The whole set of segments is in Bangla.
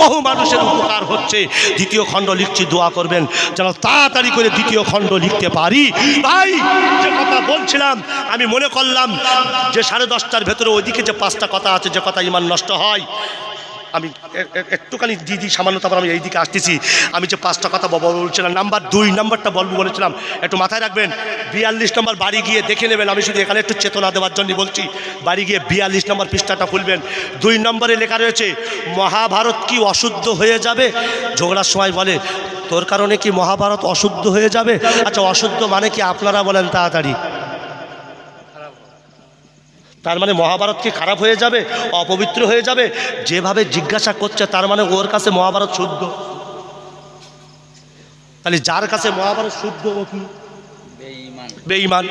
বহু মানুষের উপকার হচ্ছে। দ্বিতীয় খণ্ড লিখছি, দোয়া করবেন, যেন তাড়াতাড়ি করে দ্বিতীয় খণ্ড লিখতে পারি। ভাই যে কথা বলছিলাম, আমি মনে করলাম যে সাড়ে দশটার ভেতরে ওইদিকে যে পাঁচটা কথা আছে, যে কথা ইমান নষ্ট হয় আমি একটুখানি দিদি সামান্য তারপর আমি এইদিকে আসতেছি। আমি যে পাঁচটা কথা বলছিলাম, নাম্বার দুই নাম্বারটা বলব বলেছিলাম, একটু মাথায় রাখবেন, বিয়াল্লিশ নম্বর বাড়ি গিয়ে দেখে নেবেন, আমি শুধু এখানে একটু চেতনা দেওয়ার জন্য বলছি, বাড়ি গিয়ে বিয়াল্লিশ নম্বর পৃষ্ঠাটা খুলবেন। দুই নম্বরে লেখা রয়েছে, মহাভারত কি অশুদ্ধ হয়ে যাবে? ঝগড়ার সময় বলে, তোর কারণে কি মহাভারত অশুদ্ধ হয়ে যাবে? আচ্ছা অশুদ্ধ মানে কি আপনারা বলেন তাড়াতাড়ি। তার মানে মহাভারত কি খারাপ হয়ে যাবে? অপবিত্র হয়ে যাবে? যেভাবে জিজ্ঞাসা করছে তার মানে ওর কাছে মহাভারত শুদ্ধ। তাহলে যার কাছে মহাভারত শুদ্ধ ও কি? বেঈমান।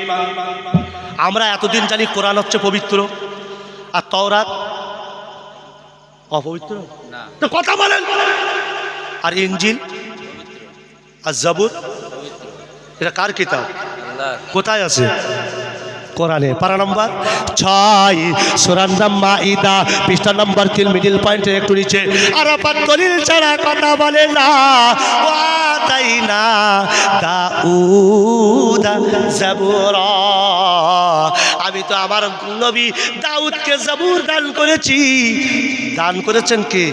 আমরা এতদিন জানি কোরআন হচ্ছে পবিত্র আর তওরাত অপবিত্র? তো কথা বলেন। আর ইঞ্জিল? আর জাবুর? এটা কার কিতাব? কোথায় আছে? কোরআনে, পারা নম্বর ছয়, সুরান নাম্মা ইদা পৃষ্ঠা নম্বর তিন মিডিল পয়েন্টে একটু নিচে। আরাফাত দলিল ছাড়া কথা বলে না। তাই না দাউদা জাবুরা। আমি তো আমার নবী দাউদকে জাবুর দান করেছি। দান করেছেন কে?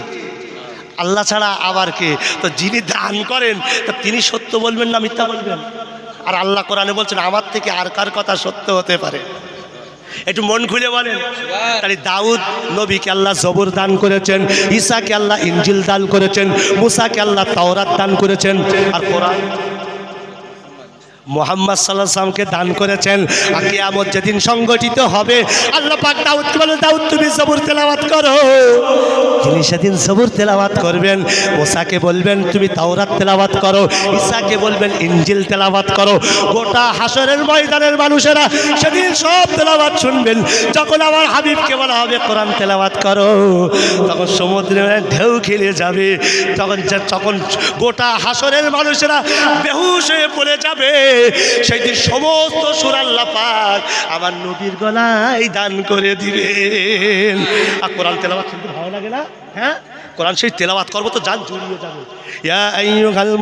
আল্লাহ ছাড়া আবার কে? তো যিনি দান করেন, তা তিনি সত্য বলবেন না মিথ্যা বলবেন? আর আল্লাহ কোরআনে বলছেন, আমার থেকে আর কার কথা সত্য হতে পারে? একটু মন খুলে বলেন। তাহলে দাউদ নবীকে আল্লাহ জবর দান করেছেন, ঈসাকে আল্লাহ ইঞ্জিল দান করেছেন, মুসাকে আল্লাহ তাওরাত দান করেছেন, আর কোরআন মোহাম্মদ সাল্লাহ সাল্লামকে দান করেছেন কিয়ামত যেদিন সংগঠিত হবে, আল্লাহ পাক দাউদকে বলে দাউদ, তুমি জবর তেলাওয়াত করো। তিনি সেদিন জবর তেলাওয়াত করবেন মোসাকে বলবেন, তুমি তাওরাত তেলাওয়াত করো। ঈসাকে বলবেন ইঞ্জিল তেলাওয়াত করো। গোটা হাসরের ময়দানের মানুষেরা সেদিন সব তেলাওয়াত শুনবেন। যখন আমার হাবিবকে বলা হবে, কোরআন তেলাওয়াত করো। তখন সমুদ্রে ঢেউ খেলে যাবে। তখন যখন গোটা হাসরের মানুষেরা বেহুশ হয়ে পড়ে যাবে। সেই দিন সমস্ত সুরাল্লা পাক আমার নবীর গলায় দান করে দিবেন। আর কোরআন তেলাবাদ শুনতে ভালো লাগে না? হ্যাঁ? কোরআন সেই তেলাবাদ করব তো যান, জড়িয়ে যাবে। ইয়া আইয়ুহাল